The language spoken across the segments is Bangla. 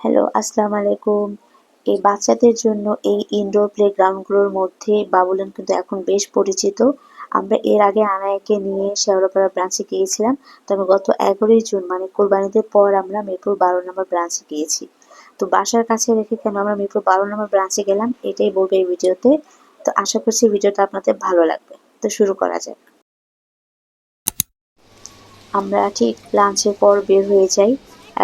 হ্যালো, আসসালামু আলাইকুম। এই বাচ্চাদের জন্য এই ইনডোর প্লে প্লেগ্রাউন্ডগুলোর মধ্যে বাবুলেন কিন্তু এখন বেশ পরিচিত। আমরা এর আগে আনায়াকে নিয়ে শেওড়াপাড়া ব্রাঞ্চে গিয়েছিলাম। তবে গত এগারোই জুন মানে কোরবানিদের পর আমরা মিরপুর বারো নম্বর ব্রাঞ্চে গিয়েছি। তো বাসার কাছে রেখে কেন আমরা মিরপুর বারো নম্বর ব্রাঞ্চে গেলাম, এটাই বলব এই ভিডিওতে। তো আশা করছি ভিডিওটা আপনাদের ভালো লাগবে। তো শুরু করা যাক। আমরা ঠিক লাঞ্চের পর বের হয়ে যাই।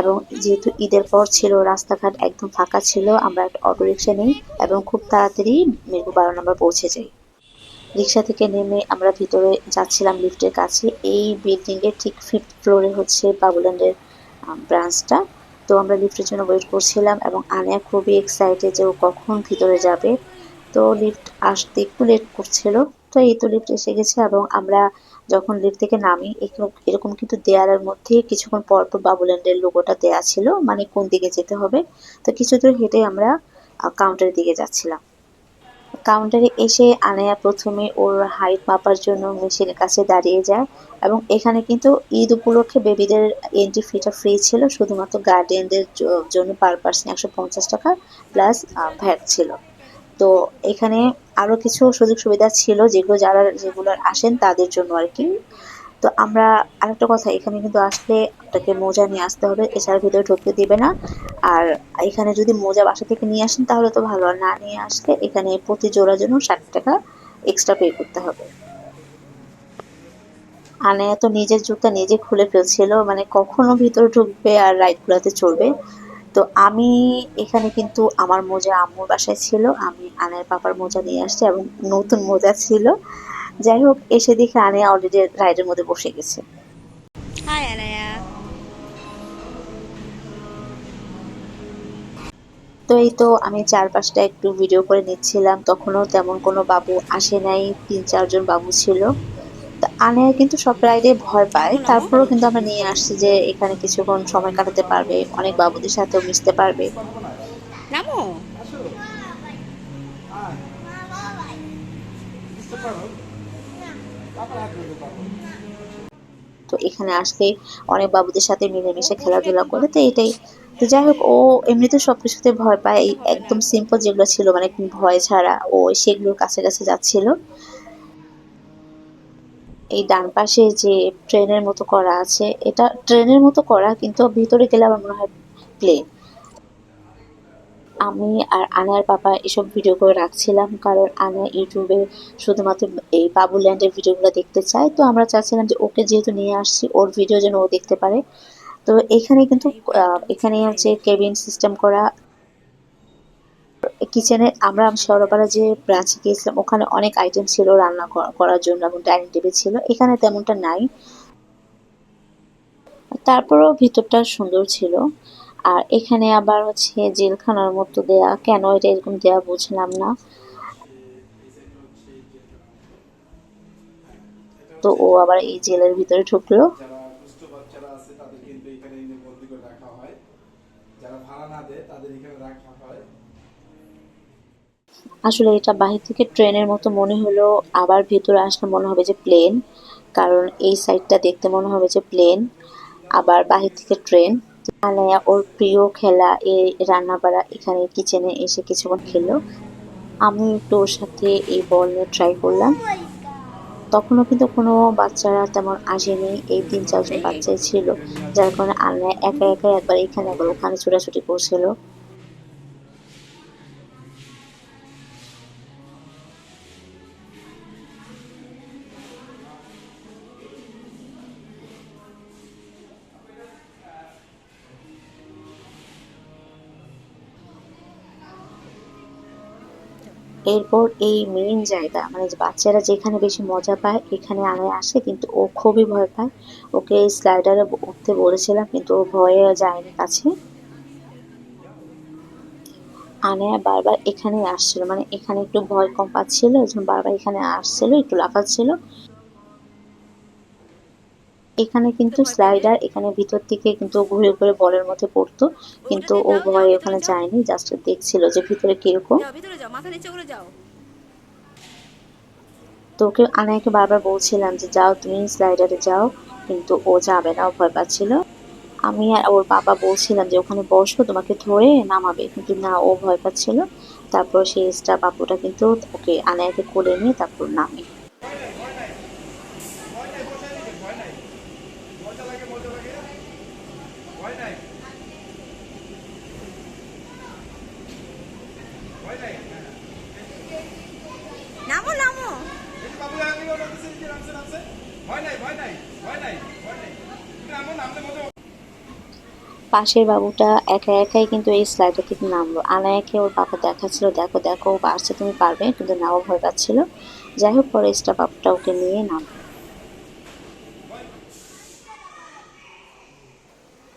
এবং যেহেতু ঈদের পর ছিল, রাস্তাঘাট একদম ফাঁকা ছিল, আমরা একটা অটো রিক্সা নিই এবং খুব তাড়াতাড়ি মিরপুর বারো নম্বর পৌঁছে যাই। রিক্সা থেকে নেমে আমরা ভিতরে যাচ্ছিলাম লিফটের কাছে। এই বিল্ডিং এর ঠিক ফিফথ ফ্লোরে হচ্ছে বাবুল্যান্ডের ব্রাঞ্চটা তো আমরা লিফটের জন্য ওয়েট করছিলাম এবং আনিয়া খুবই এক্সাইটেড যে ও কখন ভিতরে যাবে। তো লিফট আসতে একটু লেট করছিল। তো এই তো লিফট এসে গেছে এবং আমরা যখন লিফট থেকে নামি এরকম কিন্তু দেয়ালের মধ্যে কিছুক্ষণ পর পর বাবুল্যান্ডের লোগোটা দেয়া ছিল মানে কোন দিকে যেতে হবে। তো কিছু দূর হেঁটে আমরা কাউন্টারের দিকে যাচ্ছিলাম। কাউন্টারে এসে আনায়া প্রথমে ওর হাইট মাপার জন্য মেশিনের কাছে দাঁড়িয়ে যায় এবং এখানে কিন্তু ঈদ উপলক্ষে বেবিদের এন্ট্রি ফিটা ফ্রি ছিল, শুধুমাত্র গার্ডিয়ানদের জন্য পার পার্সন একশো পঞ্চাশ টাকা প্লাস ভ্যাট ছিল। তো এখানে আরও কিছু সুযোগ সুবিধা ছিল যেগুলো যারা রেগুলার আসেন তাদের জন্য আর কি। তো আমরা আরেকটা কথা, এখানে কিন্তু আসলে আপনাকে মোজা নিয়ে আসতে হবে, এছাড়া ভিতরে ঢুকতে দিবে না। আর এখানে যদি মোজা বাসা থেকে নিয়ে আসেন তাহলে তো ভালো, আর না নিয়ে আসলে এখানে প্রতি জোড়ার জন্য ষাট টাকা এক্সট্রা পে করতে হবে। আনে তো নিজের জুতা নিজে খুলে ফেলছিল মানে কখনো ভিতরে ঢুকবে আর রাইডগুলোতে চড়বে। তো আমি এখানে কিন্তু আমার মোজা আম্মুর বাসায় ছিল। আমি আনের পাপার মোজা নিয়ে আসছি এবং নতুন মোজা ছিল। যাই হোক এসে দেখে আনে অলরেডি রাইডের মধ্যে বসে গেছে। তো এই তো আমি চারপাশটা একটু ভিডিও করে নিচ্ছিলাম। তখনও তেমন কোনো বাবু আসে নাই। তিন চারজন বাবু ছিল। আনে কিন্তু সব রাইডে ভয় পায়। তারপরেও কিন্তু আমরা নিয়ে আসছি যে এখানে কিছুক্ষণ সময় কাটাতে পারবে অনেক বাবুদের সাথেও মিশতে পারবে। নামো। তো এখানে আসলে অনেক বাবুদের সাথে মিলেমিশে খেলাধুলা করে তো এটাই। তো যাই হোক ও এমনিতে সব কিছুতে ভয় পায়। একদম সিম্পল যেগুলো ছিল মানে ভয় ছাড়া ও সেগুলোর কাছে কাছে যাচ্ছিল। এই ডান পাশে যে ট্রেনের মতো করা আছে, এটা ট্রেনের মতো করা, কিন্তু ভিতরে গেলে আমার মনে হয় প্লেন আমি আর আনার পাপা এসব ভিডিও করে রাখছিলাম, কারণ আনা ইউটিউবে শুধুমাত্র এই বাবুল্যান্ডের ভিডিওগুলো দেখতে চায়। তো আমরা চাচ্ছিলাম যে ওকে যেহেতু নিয়ে আসছি, ওর ভিডিও যেন ও দেখতে পারে। তো এখানে কিন্তু এখানে হচ্ছে কেবিন সিস্টেম করা কিচেনে আমরা শেওড়াপাড়া যে ব্রাঞ্চে গিয়েছিলাম, ওখানে অনেক আইটেম ছিল রান্না করার জন্য এবং ডাইনিং টেবিল ছিল। এখানে তেমনটা নাই। তারপরেও ভিতরটা সুন্দর ছিল। আর এখানে আবার হচ্ছে জেলখানার মতো দেয়া। কেন এটা এরকম দেয়া বুঝলাম না। তো ও আবার এই জেলের ভিতরে ঢুকলো। আসলে এটা বাহির থেকে ট্রেনের মতো মনে হলো আবার ভিতরে আসলে মনে হবে যে প্লেন, কারণ এই সাইডটা দেখতে মনে হবে যে প্লেন, আবার বাহির থেকে ট্রেন। আনায়া ওর প্রিয় খেলা এই রান্না বাড়া এখানে কিচেনে এসে কিছুক্ষণ খেলো আমি একটু ওর সাথে এই বল নিয়ে ট্রাই করলাম। তখনও কিন্তু কোনো বাচ্চারা তেমন আসেনি। এই তিন চারজন বাচ্চাই ছিল, যার কারণে আনায়া একা একা একবার এখানে একবার ওখানে ছোটাছুটি করছিল। এরপর এই মেইন জায়গা মানে বাচ্চারা যেখানে বেশি মজা পায়, এখানে আনায় আসে, কিন্তু ও খুবই ভয় পায়। ওকে স্লাইডারে উঠতে বলেছিলাম, কিন্তু ও ভয়ে যায়নি কাছে। আনায়া বারবার এখানে আসছিল মানে এখানে একটু ভয় কম পাচ্ছিল বারবার এখানে আসছিল, একটু লাফাচ্ছিল এখানে কিন্তু স্লাইডার এখানে ভিতর থেকে কিন্তু ঘুরে ঘুরে বলের মধ্যে পড়তো কিন্তু ও ভয় ওখানে যায়নি জাস্ট দেখছিল যে ভিতরে কীরকম। তো ওকে বারবার বলছিলাম যে যাও তুমি স্লাইডারে যাও কিন্তু ও যাবে না ও ভয় পাচ্ছিল। আমি আর ওর বাবা বলছিলাম যে ওখানে বসো তোমাকে ধরে নামাবে কিন্তু না ও ভয় পাচ্ছিল। তারপর সেই স্টাফ আপুটা কিন্তু ওকে আনায়াকে কোলে নিয়ে তারপর নামো। পাশের বাবুটা একা একাই কিন্তু এই স্লাইডার থেকে নামলো। আনায়াকে ওর বাবা দেখাচ্ছিল দেখো দেখো ও পারছে তুমি পারবে? কিন্তু নাও ভয় পাচ্ছিল। যাই হোক পরে স্টাফ আপুটা ওকে নিয়ে নামলো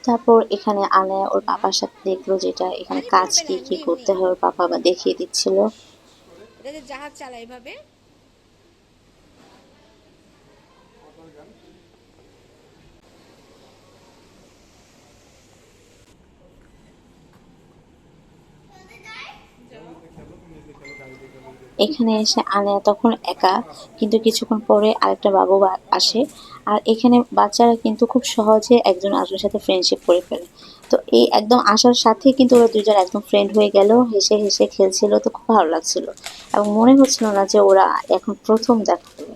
তারপর এখানে আনায়া ওর বাবার সাথে দেখল যেটা এখানে কাজ কি কি করতে হয় ওর বাবা দেখিয়ে দিচ্ছিল। জাহাজ চালায় এভাবে। এখানে এসে আনায়া তখন একা, কিন্তু কিছুক্ষণ পরে আরেকটা বাবু আসে। আর এখানে বাচ্চারা কিন্তু খুব সহজে একজন আরেকজনের সাথে ফ্রেন্ডশিপ করে ফেলে। তো এই একদম আসার সাথে কিন্তু ওরা দুজন একদম ফ্রেন্ড হয়ে গেল, হেসে হেসে খেলছিল, তো খুব ভালো লাগছিল। এবং মনে হচ্ছিল না যে ওরা এখন প্রথম দেখা হলো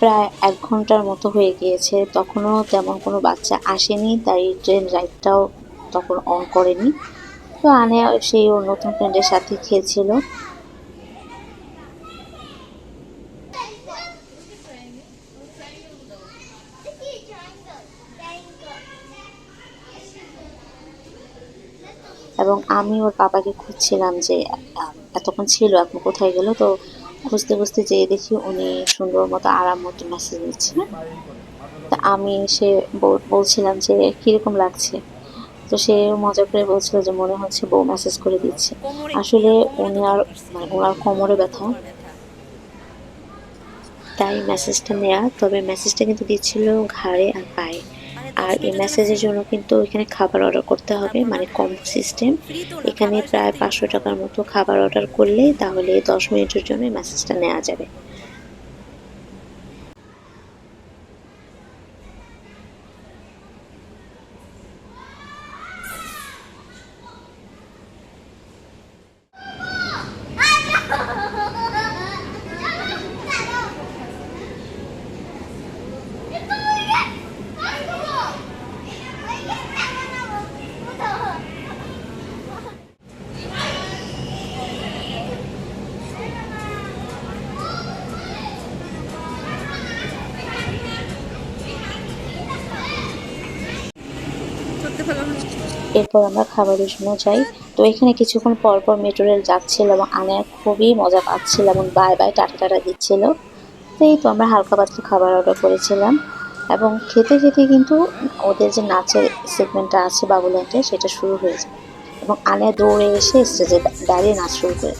প্রায় এক ঘণ্টার মতো হয়ে গিয়েছে। তখনও তেমন কোনো বাচ্চা আসেনি, তাই ট্রেন রাইডটাও তখন অন করেনি। তো আনে সেই ওর নতুন ফ্রেন্ডের সাথে খেলছিল। এবং আমি ওর বাবাকে খুঁজছিলাম যে এতক্ষণ ছিল, এখন কোথায় গেল? তো খুঁজতে খুঁজতে যেয়ে দেখি উনি সুন্দর মতো আরাম মতো মেসেজ দিচ্ছিলেন তা আমি সে বল- বলছিলাম যে, কীরকম লাগছে? তো সে মজা করে বলছিল যে, মনে হচ্ছে বউ মেসেজ করে দিচ্ছে। আসলে উনি আর মানে ওনার কোমরে ব্যথা। তাই মেসেজটা নেয়া, তবে মেসেজটা কিন্তু দিচ্ছিল ঘাড়ে আর পায়ে। আর এই মেসেজের জন্য কিন্তু এখানে খাবার অর্ডার করতে হবে মানে কম্বো সিস্টেম এখানে প্রায় পাঁচশো টাকার মতো খাবার অর্ডার করলে তাহলে দশ মিনিটের জন্য মেসেজটা নেওয়া যাবে। এরপর আমরা খাবারের জন্য যাই তো এখানে কিছুক্ষণ পরপর পর মেট্রো রেল যাচ্ছিল এবং আনে খুবই মজা পাচ্ছিল এবং বাই বাই টাটা টাটা দিচ্ছিল। তো এই তো আমরা হালকা পাতলা খাবার অর্ডার করেছিলাম এবং খেতে খেতে কিন্তু ওদের যে নাচের সেগমেন্টটা আছে বাবুল্যান্ডে সেটা শুরু হয়ে যায়। এবং আনে দৌড়ে এসে স্টেজে দাঁড়িয়ে নাচ শুরু করে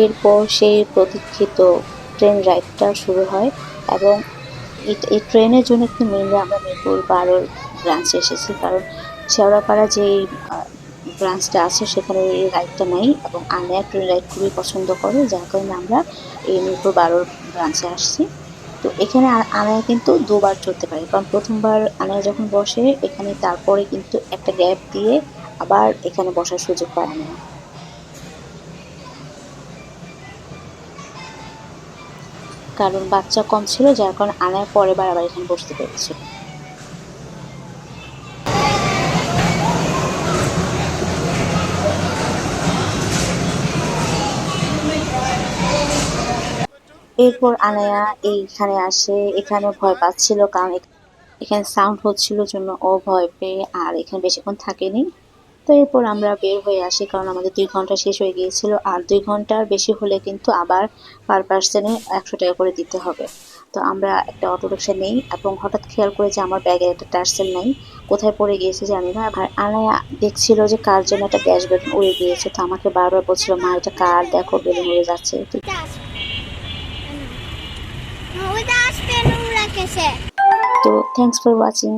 এরপর সেই প্রতীক্ষিত ট্রেন রাইডটা শুরু হয় এবং এই- ট্রেনের জন্য কিন্তু মেনলি আমরা মিরপুর বারোর ব্রাঞ্চে এসেছি। কারণ শেওড়াপাড়া যে ব্রাঞ্চটা আছে সেখানে এই রাইডটা নেই এবং আনয়া ট্রেন রাইড খুবই পছন্দ করে, যার কারণে আমরা এই মিরপুর বারোর ব্রাঞ্চে আসছি। তো এখানে আনায়া কিন্তু দুবার চড়তে পারে, কারণ প্রথমবার আনায়া যখন বসে, এখানে তারপরে কিন্তু একটা গ্যাপ দিয়ে আবার এখানে বসার সুযোগ পায় আনায়া। কারণ বাচ্চা কম ছিল, যার কারণে আনায় পরে বার আবার এখানে বসতে পেরেছে। এরপর আনায়া এইখানে আসে এখানে ভয় পাচ্ছিল কারণ এখানে সাউন্ড হচ্ছিল জন্য ও ভয় পেয়ে আর এখানে বেশিক্ষণ থাকেনি। তো এরপর আমরা বের হয়ে আসি কারণ আমাদের দুই ঘণ্টা শেষ হয়ে গিয়েছিল। আর দুই ঘণ্টার বেশি হলে কিন্তু আবার পার পার্সনে একশো টাকা করে দিতে হবে। তো আমরা একটা অটো রিক্সা নেই এবং হঠাৎ খেয়াল করে যে আমার ব্যাগে একটা টার্সেল নেই। কোথায় পড়ে গিয়েছে জানি না। আর আনায়া দেখছিল যে কার জন্য একটা গ্যাস বেলুন উড়ে গিয়েছে। তো আমাকে বারবার বলছিল মা এটা কার? দেখো বেলুন উড়ে যাচ্ছে। তো থ্যাংকস ফর ওয়াচিং